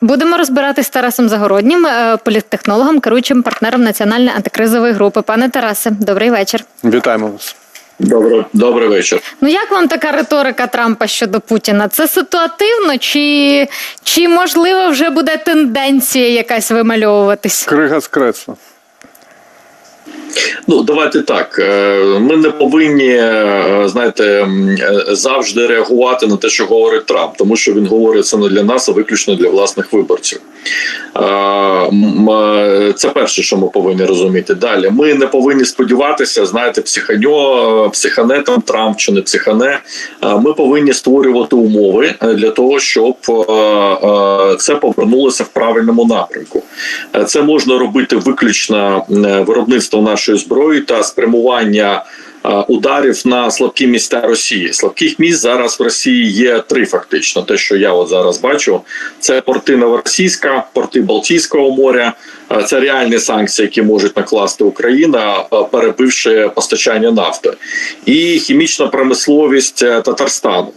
Будемо розбиратись з Тарасом Загороднім, е, політтехнологом, керуючим партнером національної антикризової групи. Пане Тарасе, добрий вечір. Вітаємо вас. Добрий, добрий вечір. Ну як вам така риторика Трампа щодо Путіна? Це ситуативно, чи, чи можливо вже буде тенденція якась вимальовуватись? Крига з кресла. Ну давайте так. е, Ми не повинні е, знаєте е, завжди реагувати на те, що говорить Трамп, тому що він говорить це не для нас, а виключно для власних виборців. Це перше, що ми повинні розуміти. Далі ми не повинні сподіватися, знаєте, психаньо, психане там Трамп чи не психане. Ми повинні створювати умови для того, щоб це повернулося в правильному напрямку. Е, Це можна робити виключно е, виробництво нашої зброї та спрямування е, ударів на слабкі місця Росії. Слабких місць зараз в Росії є три фактично. Те, що я от зараз бачу, це порти Новоросійська, порти Балтійського моря. Це реальні санкції, які можуть накласти Україна, перебивши постачання нафти, і хімічна промисловість Татарстану.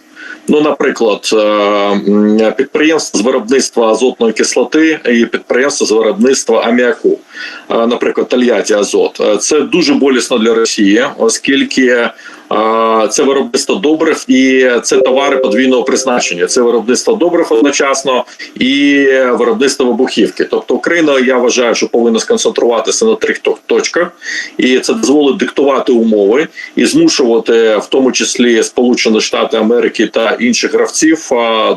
Ну, наприклад, підприємства підприємство з виробництва азотної кислоти і підприємство з виробництва аміаку, Е, наприклад, Тольятті Азот. Е, Це дуже болісно для Росії, оскільки е, це виробництво добрив і це товари подвійного призначення. Це виробництво добрив одночасно і виробництво вибухівки. Тобто Україна, я вважаю, що повинна сконцентруватися на трьох точках, і це дозволить диктувати умови і змушувати, в тому числі Сполучені Штати Америки та інших гравців,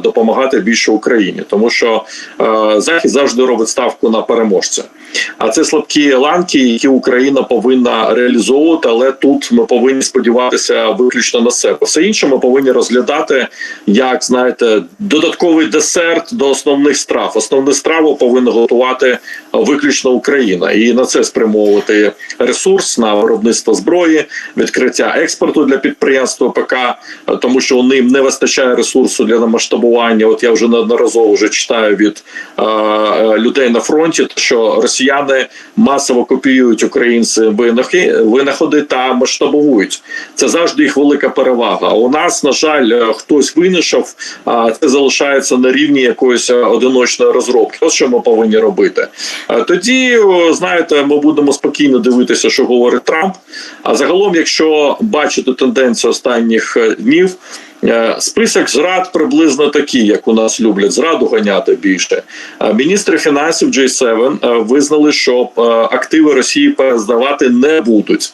допомагати більше Україні, тому що е, Захід завжди робить ставку на переможця. А це слабкі ланки, які Україна повинна реалізовувати, але тут ми повинні сподіватися виключно на себе. Все інше ми повинні розглядати як знаєте додатковий десерт до основних страв. Основну страву повинна готувати виключно Україна, і на це спрямовувати ресурс на виробництво зброї, відкриття експорту для підприємств ПК, тому що ним не вистачає ресурсу для масштабування. От я вже неодноразово вже читаю від е, е, людей на фронті, що росіяни масово копіюють українці винаходи та масштабують. Це завжди їх велика перевага. У нас, на жаль, е, хтось винайшов, а це залишається на рівні якоїсь е, одиночної розробки. Ось що ми повинні робити. Е, Тоді, знаєте, ми будемо спокійно дивитися, що говорить Трамп. А загалом, якщо бачити тенденцію останніх днів. Е, Список зрад приблизно такий, як у нас люблять зраду ганяти більше. Е, Міністри фінансів J7 е, визнали, що активи Росії перездавати не будуть,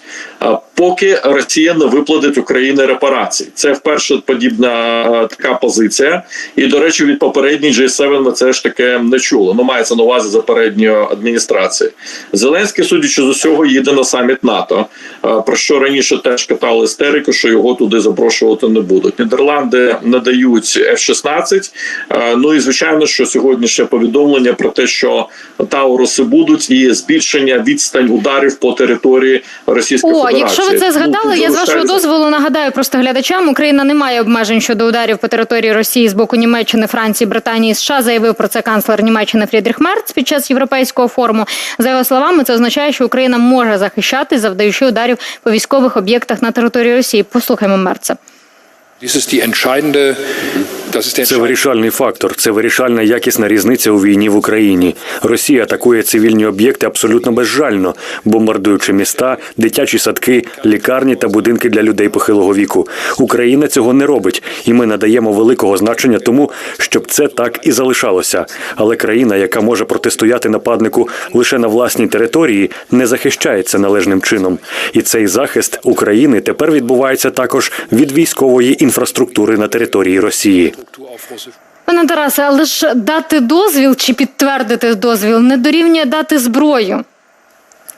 поки Росія не виплатить Україні репарації. Це вперше подібна така позиція. І до речі, від попередньої J7 ми це ж таке не чули. Ну мається на увазі за передньої адміністрації. Зеленський, судячи з усього, їде на саміт НАТО. Про що раніше теж катали істерику, що його туди запрошувати не будуть. Нідерланди надають F-16. Е, Ну і звичайно, що сьогоднішнє повідомлення про те, що Тауруси будуть, і збільшення відстань ударів по території Російської О, Федерації. якщо ви це Ну, згадали, тут я з вашого дозволу нагадаю просто глядачам. Україна не має обмежень щодо ударів по території Росії з боку Німеччини, Франції, Британії, США. Заявив про це канцлер Німеччини Фрідріх Мерц під час європейського форуму. За його словами, це означає, що Україна може захищати, завдаючи ударів по військових об'єктах на території Росії. Послухаймо Мерца. Це вирішальний фактор, це вирішальна якісна різниця у війні в Україні. Росія атакує цивільні об'єкти абсолютно безжально, бомбардуючи міста, дитячі садки, лікарні та будинки для людей похилого віку. Україна цього не робить, і ми надаємо великого значення тому, щоб це так і залишалося. Але країна, яка може протистояти нападнику лише на власній території, не захищається належним чином. І цей захист України тепер відбувається також від військової інфраструктури на території Росії. Пане Тарасе, але ж дати дозвіл чи підтвердити дозвіл не дорівнює дати зброю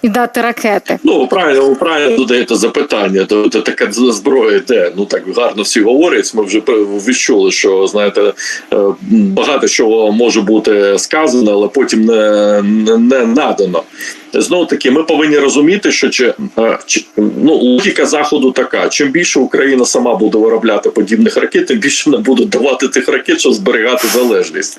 і дати ракети. Ну, правильно, правильно додаєте запитання. То, то така зброя де ну так гарно всі говорять. Ми вже відчули, що знаєте, е, багато чого може бути сказано, але потім не, не, не надано. Знову таки, ми повинні розуміти, що чи, е, чи ну логіка заходу така: чим більше Україна сама буде виробляти подібних ракет, тим більше не будуть давати тих ракет, щоб зберігати залежність.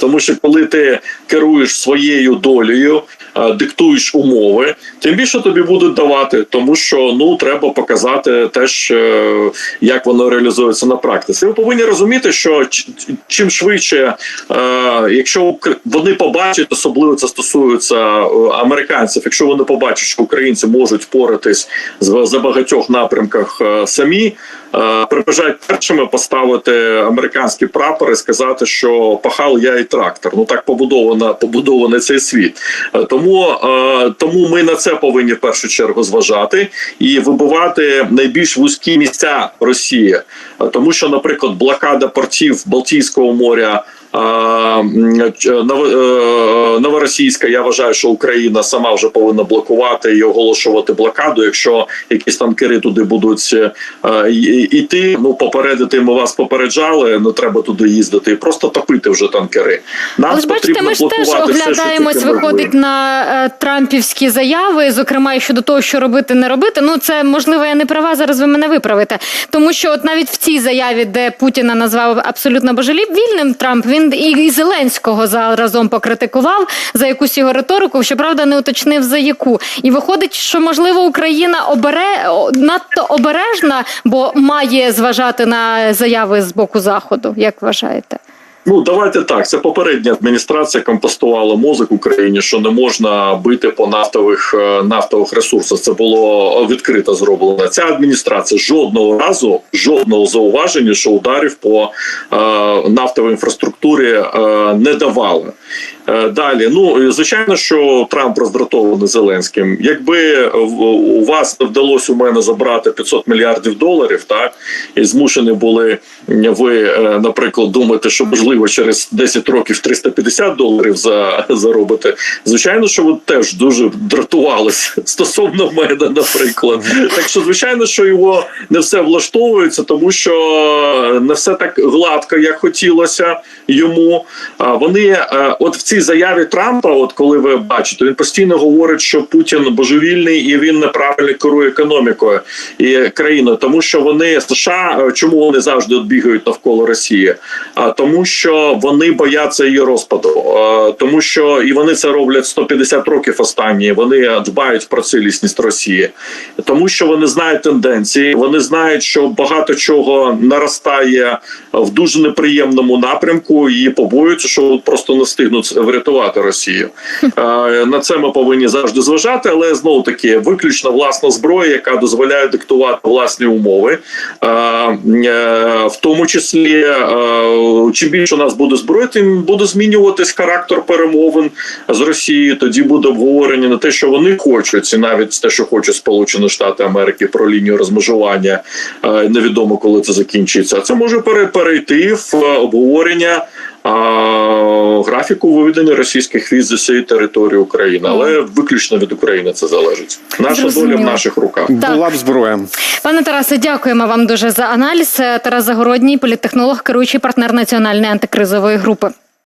Тому що коли ти керуєш своєю долею, е, диктуєш умови, тим більше тобі будуть давати, тому що ну треба показати теж, е, як воно реалізується на практиці. Ви повинні розуміти, що чим швидше, якщо вони побачать, особливо це стосується е, американців, якщо вони побачать, що українці можуть впоратись за багатьох напрямках е, самі. е, Прибажають першими поставити американський прапор і сказати, що пахал я і трактор. Ну так побудовано побудований цей світ. Е, Тому, тому ми на це повинні в першу чергу зважати і вибивати найбільш вузькі місця Росії, тому що, наприклад, блокада портів Балтійського моря. Е, е, Новоросійська, я вважаю, що Україна сама вже повинна блокувати і оголошувати блокаду. Якщо якісь танкери туди будуть е, йти, ну попередити ми вас попереджали. Не треба туди їздити і просто топити вже танкери. Нам Але бачите, ми ж теж блокувати все, оглядаємось, виходить на трампівські заяви, зокрема і щодо того, що робити, не робити. Ну це можливо, я не права. Зараз ви мене виправите. Тому що, от навіть в цій заяві, де Путіна назвав абсолютно божевільним Трамп, він і, і Зеленського заразом покритикував за якусь його риторику. Щоправда, не уточнив за яку. І виходить, що можливо Україна обере надто обережна, бо має зважати на заяви з боку заходу. Як вважаєте? Ну давайте так. Це попередня адміністрація компостувала мозок Україні, що не можна бити по нафтових е, нафтових ресурсах. Це було відкрито зроблено. Ця адміністрація жодного разу, жодного зауваження, що ударів по е, нафтовій інфраструктурі е, не давала. Е, Далі, ну звичайно, що Трамп роздратований Зеленським. Якби у вас вдалося у мене забрати 500 мільярдів доларів, так і змушені були ви, е, наприклад, думати, що можливо через 10 років 350 доларів за заробити. Звичайно, що ви теж дуже дратувалися стосовно мене, наприклад. Так що, звичайно, що його не все влаштовується, тому що не все так гладко, як хотілося йому. А вони е, от в цій заяві Трампа, от коли ви бачите, він постійно говорить, що Путін божевільний і він неправильно керує економікою і країною, тому що вони США, е, чому вони завжди бігають навколо Росії? А тому, що вони бояться її розпаду, Е, тому що і вони це роблять 150 років останні. Вони дбають про цілісність Росії, тому що вони знають тенденції. Вони знають, що багато чого наростає в дуже неприємному напрямку, і побоюються, що просто не встигнуть врятувати Росію. Е, На це ми повинні завжди зважати, але знову таки виключно власна зброя, яка дозволяє диктувати власні умови, Е, в тому числі чим більше у нас буде зброї, тим буде змінюватись характер перемовин з Росією. Тоді буде обговорення на те, що вони хочуть, і навіть те, що хочуть Сполучені Штати Америки про лінію розмежування. Е, Невідомо коли це закінчиться. Це може перейти в е, обговорення. Графіку виведення російських військ з усієї території України, але виключно від України це залежить. Наша доля в наших руках. Так. Була б зброя. Пане Тарасе, дякуємо вам дуже за аналіз. Тарас Загородній, політтехнолог, керуючий партнер національної антикризової групи.